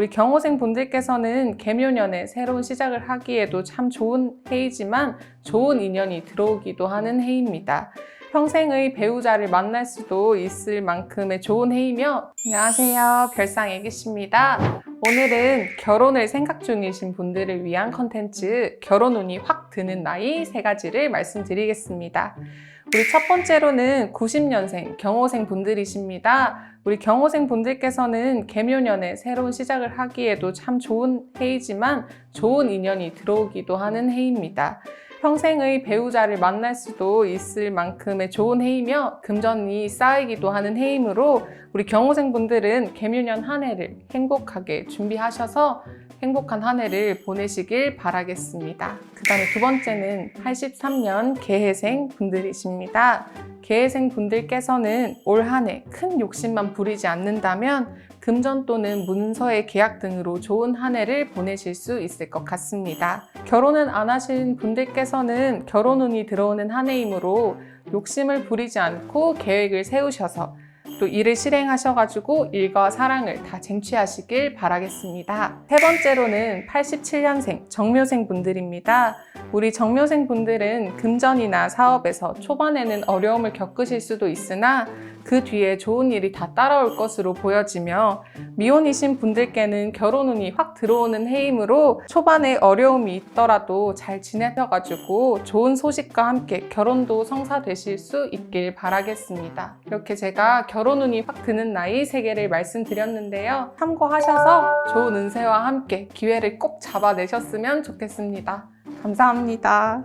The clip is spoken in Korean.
우리 경호생 분들께서는 개묘년에 새로운 시작을 하기에도 참 좋은 해이지만 좋은 인연이 들어오기도 하는 해입니다. 평생의 배우자를 만날 수도 있을 만큼의 좋은 해이며 안녕하세요 별상 애기씨입니다 오늘은 결혼을 생각 중이신 분들을 위한 컨텐츠 결혼 운이 확 드는 나이 세 가지를 말씀드리겠습니다. 우리 첫 번째로는 90년생 경호생 분들이십니다. 우리 경호생 분들께서는 개묘년에 새로운 시작을 하기에도 참 좋은 해이지만 좋은 인연이 들어오기도 하는 해입니다 평생의 배우자를 만날 수도 있을 만큼의 좋은 해이며 금전이 쌓이기도 하는 해이므로 우리 경호생분들은 개묘년 한 해를 행복하게 준비하셔서 행복한 한 해를 보내시길 바라겠습니다. 그 다음에 두 번째는 83년 개해생 분들이십니다. 개해생 분들께서는 올 한 해 큰 욕심만 부리지 않는다면 금전 또는 문서의 계약 등으로 좋은 한 해를 보내실 수 있을 것 같습니다. 결혼은 안 하신 분들께서는 결혼 운이 들어오는 한 해이므로 욕심을 부리지 않고 계획을 세우셔서 또 일을 실행하셔가지고 일과 사랑을 다 쟁취하시길 바라겠습니다. 세 번째로는 87년생 정묘생 분들입니다. 우리 정묘생 분들은 금전이나 사업에서 초반에는 어려움을 겪으실 수도 있으나 그 뒤에 좋은 일이 다 따라올 것으로 보여지며 미혼이신 분들께는 결혼 운이 확 들어오는 해이므로 초반에 어려움이 있더라도 잘 지내셔가지고 좋은 소식과 함께 결혼도 성사되실 수 있길 바라겠습니다. 이렇게 제가 결혼 운이 확 드는 나이 세 개를 말씀드렸는데요. 참고하셔서 좋은 운세와 함께 기회를 꼭 잡아내셨으면 좋겠습니다. 감사합니다.